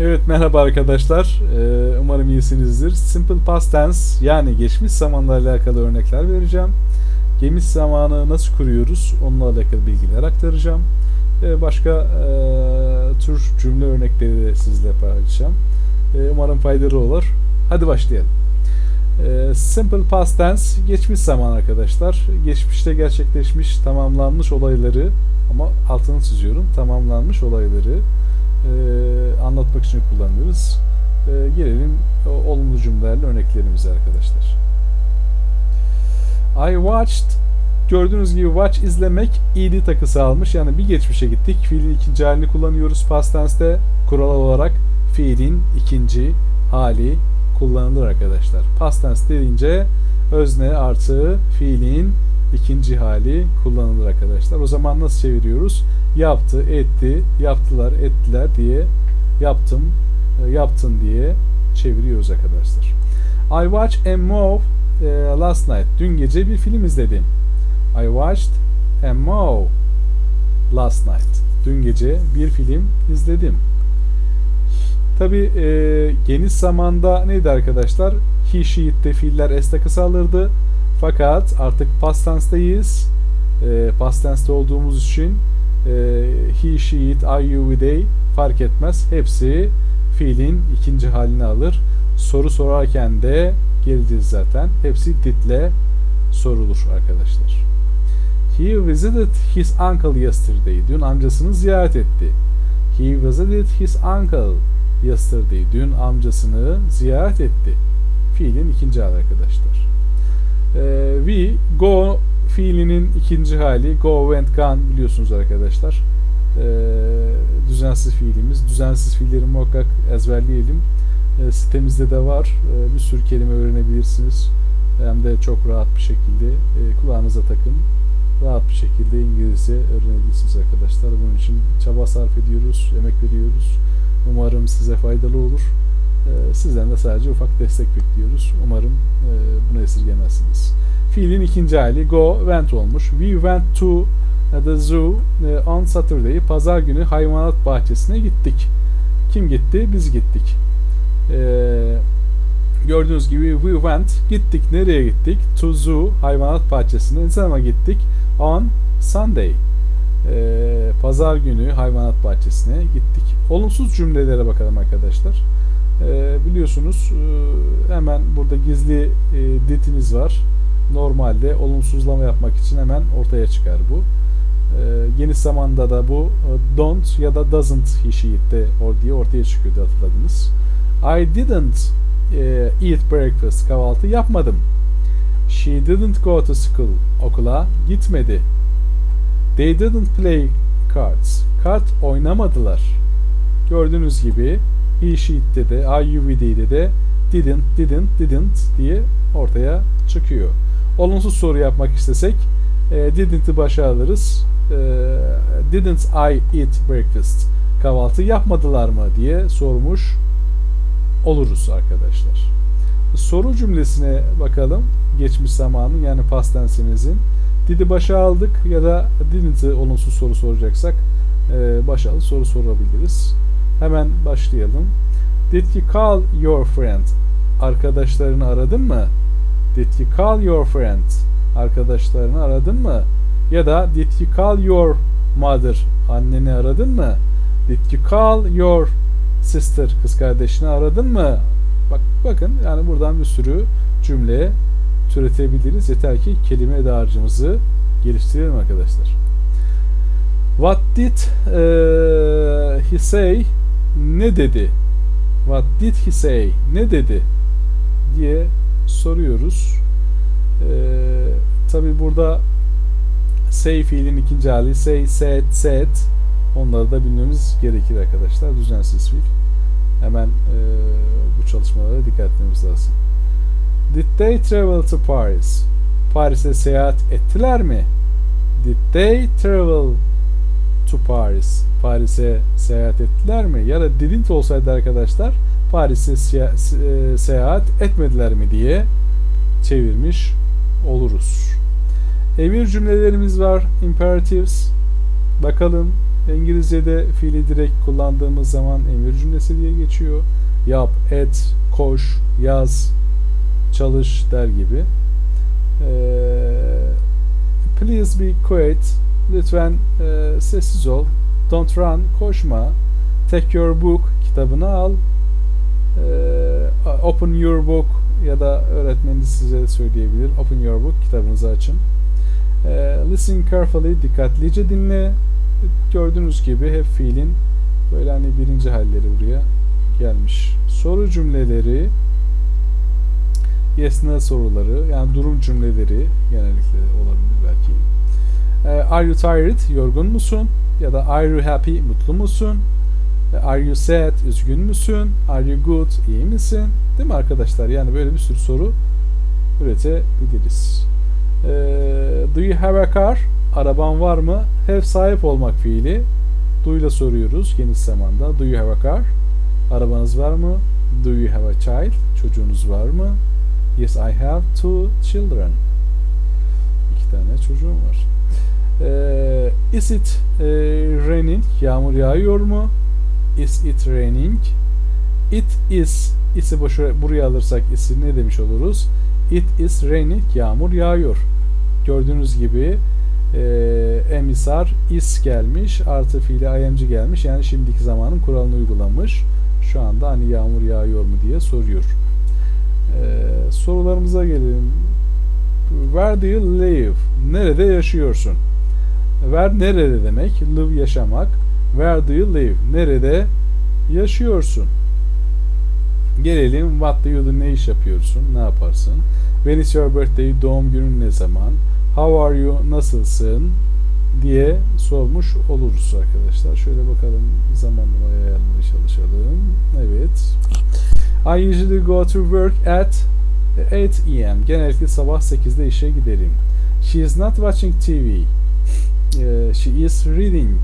Evet merhaba arkadaşlar. Ee, umarım iyisinizdir. Simple past tense yani geçmiş zamanla alakalı örnekler vereceğim. Geçmiş zamanı nasıl kuruyoruz onunla alakalı bilgiler aktaracağım. Ee, başka e, tür cümle örnekleri de sizle paylaşacağım. Ee, umarım faydalı olur. Hadi başlayalım. Ee, simple past tense geçmiş zaman arkadaşlar. Geçmişte gerçekleşmiş, tamamlanmış olayları ama altını çiziyorum. Tamamlanmış olayları anlatmak için kullanıyoruz. E, gelelim olumlu cümlelerle örneklerimize arkadaşlar. I watched gördüğünüz gibi watch izlemek ed takısı almış. Yani bir geçmişe gittik. Fiilin ikinci halini kullanıyoruz past tense'te. Kural olarak fiilin ikinci hali kullanılır arkadaşlar. Past tense deyince özne artı fiilin ikinci hali kullanılır arkadaşlar. O zaman nasıl çeviriyoruz? Yaptı, etti, yaptılar, ettiler diye yaptım, e, yaptın diye çeviriyoruz arkadaşlar. I watched a movie e, last night. Dün gece bir film izledim. I watched a movie last night. Dün gece bir film izledim. Tabi e, geniş zamanda neydi arkadaşlar? He, she, it'te fiiller s takısı alırdı. Fakat artık past tense'deyiz. E, past tense'de olduğumuz için e, he, she, it, I, you, we, they fark etmez. Hepsi fiilin ikinci halini alır. Soru sorarken de geleceğiz zaten. Hepsi did'le sorulur arkadaşlar. He visited his uncle yesterday. Dün amcasını ziyaret etti. He visited his uncle yesterday. Dün amcasını ziyaret etti. Fiilin ikinci hali arkadaşlar. Ee, we go fiilinin ikinci hali go went gone biliyorsunuz arkadaşlar. Ee, düzensiz fiilimiz. Düzensiz fiilleri muhakkak ezberleyelim. Ee, sitemizde de var. Ee, bir sürü kelime öğrenebilirsiniz. Hem de çok rahat bir şekilde e, kulağınıza takın. Rahat bir şekilde İngilizce öğrenebilirsiniz arkadaşlar. Bunun için çaba sarf ediyoruz, emek veriyoruz. Umarım size faydalı olur. Ee, sizden de sadece ufak destek bekliyoruz. Umarım e, bunu esirgemezsiniz. Fiilin ikinci hali go, went olmuş. We went to the zoo e, on Saturday. Pazar günü hayvanat bahçesine gittik. Kim gitti? Biz gittik. Ee, gördüğünüz gibi we went. Gittik. Nereye gittik? To zoo, hayvanat bahçesine. Ne zaman gittik? On Sunday. Ee, Pazar günü hayvanat bahçesine gittik. Olumsuz cümlelere bakalım arkadaşlar. Ee, biliyorsunuz e, hemen burada gizli e, var. Normalde olumsuzlama yapmak için hemen ortaya çıkar bu. Ee, geniş zamanda da bu e, don't ya da doesn't he she or diye ortaya çıkıyordu hatırladınız. I didn't e, eat breakfast kahvaltı yapmadım. She didn't go to school okula gitmedi. They didn't play cards. Kart oynamadılar. Gördüğünüz gibi he, she'de de, I, you, we, they'de de didn't, didn't, didn't diye ortaya çıkıyor. Olumsuz soru yapmak istesek e, didn't'ı başa alırız. E, didn't I eat breakfast? Kahvaltı yapmadılar mı diye sormuş oluruz arkadaşlar. Soru cümlesine bakalım. Geçmiş zamanın yani past tense'imizin. Did'i başa aldık ya da didn't'ı olumsuz soru soracaksak e, başa soru sorabiliriz. Hemen başlayalım. Did you call your friend? Arkadaşlarını aradın mı? Did you call your friend? Arkadaşlarını aradın mı? Ya da did you call your mother? Anneni aradın mı? Did you call your sister? Kız kardeşini aradın mı? Bak bakın yani buradan bir sürü cümle türetebiliriz. Yeter ki kelime dağarcığımızı geliştirelim arkadaşlar. What did uh, he say? Ne dedi? What did he say? Ne dedi? diye soruyoruz. Ee, Tabi burada say fiilin ikinci hali say, said, said onları da bilmemiz gerekir arkadaşlar. Düzensiz fiil. Hemen e, bu çalışmalara dikkat etmemiz lazım. Did they travel to Paris? Paris'e seyahat ettiler mi? Did they travel to Paris? Paris'e seyahat ettiler mi? Ya da didn't olsaydı arkadaşlar Paris'e se- e, seyahat etmediler mi diye çevirmiş oluruz. Emir cümlelerimiz var. Imperatives. Bakalım İngilizce'de fiili direkt kullandığımız zaman emir cümlesi diye geçiyor. Yap, et, koş, yaz, çalış der gibi. Ee, please be quiet. Lütfen e, sessiz ol. Don't run. Koşma. Take your book. Kitabını al. Ee, open your book ya da öğretmeniniz size söyleyebilir. Open your book. Kitabınızı açın. Ee, listen carefully. Dikkatlice dinle. Gördüğünüz gibi hep fiilin böyle hani birinci halleri buraya gelmiş. Soru cümleleri yes no soruları yani durum cümleleri genellikle olabilir belki. Ee, are you tired? Yorgun musun? Ya da are you happy? Mutlu musun? Ee, Are you sad? Üzgün müsün? Are you good? İyi misin? Değil mi arkadaşlar? Yani böyle bir sürü soru üretebiliriz. Ee, do you have a car? Araban var mı? Have sahip olmak fiili. Do ile soruyoruz geniş zamanda. Do you have a car? Arabanız var mı? Do you have a child? Çocuğunuz var mı? Yes, I have two children. İki tane çocuğum var. Ee, is it e, raining? Yağmur yağıyor mu? Is it raining? It is. Is'i boşa, buraya alırsak is'i ne demiş oluruz? It is raining. Yağmur yağıyor. Gördüğünüz gibi e, emisar is gelmiş. Artı fiili ing gelmiş. Yani şimdiki zamanın kuralını uygulamış. Şu anda hani yağmur yağıyor mu diye soruyor. Ee, sorularımıza gelelim. Where do you live? Nerede yaşıyorsun? Where nerede demek? Live yaşamak. Where do you live? Nerede yaşıyorsun? Gelelim what do you do? Ne iş yapıyorsun? Ne yaparsın? When is your birthday? Doğum günün ne zaman? How are you? Nasılsın? diye sormuş oluruz arkadaşlar. Şöyle bakalım zamanlamayı ayarlamaya çalışalım. Evet. I usually go to work at 8 a.m. Genellikle sabah 8'de işe giderim. She is not watching TV. Ee, she is reading.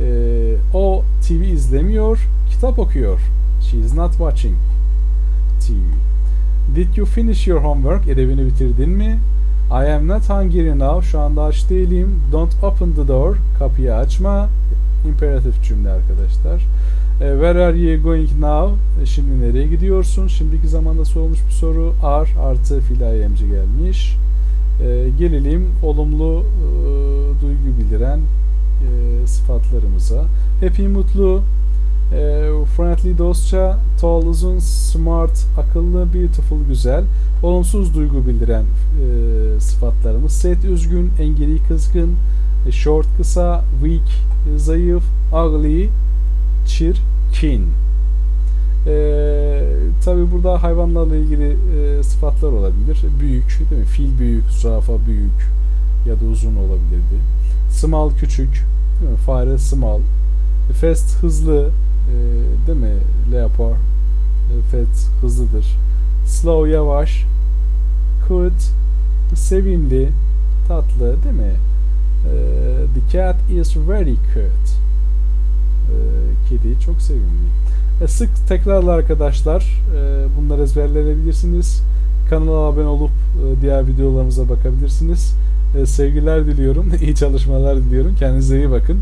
Ee, o TV izlemiyor, kitap okuyor. She is not watching TV. Did you finish your homework? Ödevini bitirdin mi? I am not hungry now. Şu anda aç değilim. Don't open the door. Kapıyı açma. Imperatif cümle arkadaşlar. E, Where are you going now? E, Şimdi nereye gidiyorsun? Şimdiki zamanda sorulmuş bir soru. Are artı fiil gelmiş. E, gelelim olumlu e, sıfatlarımıza. Happy mutlu, e, friendly dostça, tall uzun, smart akıllı, beautiful güzel. Olumsuz duygu bildiren e, sıfatlarımız. Sad üzgün, engeli kızgın, e, short kısa, weak e, zayıf, ugly çirkin. Ee, Tabi burada hayvanlarla ilgili e, sıfatlar olabilir. Büyük, değil mi? Fil büyük, zürafa büyük ya da uzun olabilirdi. Small küçük? Fare small. Fast hızlı, e, değil mi? Leopar e, fast hızlıdır. Slow yavaş. Cute sevimli, tatlı, değil mi? E, the cat is very cute. E, kedi çok sevimli. E, sık tekrarla arkadaşlar. E, bunları ezberleyebilirsiniz. Kanala abone olup e, diğer videolarımıza bakabilirsiniz. E, sevgiler diliyorum. iyi çalışmalar diliyorum. Kendinize iyi bakın.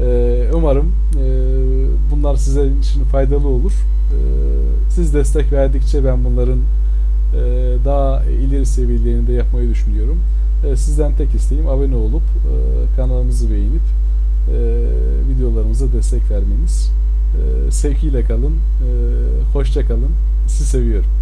E, umarım e, bunlar size için faydalı olur. Siz destek verdikçe ben bunların daha ileri seviyelerinde yapmayı düşünüyorum. Sizden tek isteğim abone olup kanalımızı beğenip videolarımıza destek vermeniz. Sevgiyle kalın, hoşça kalın. Sizi seviyorum.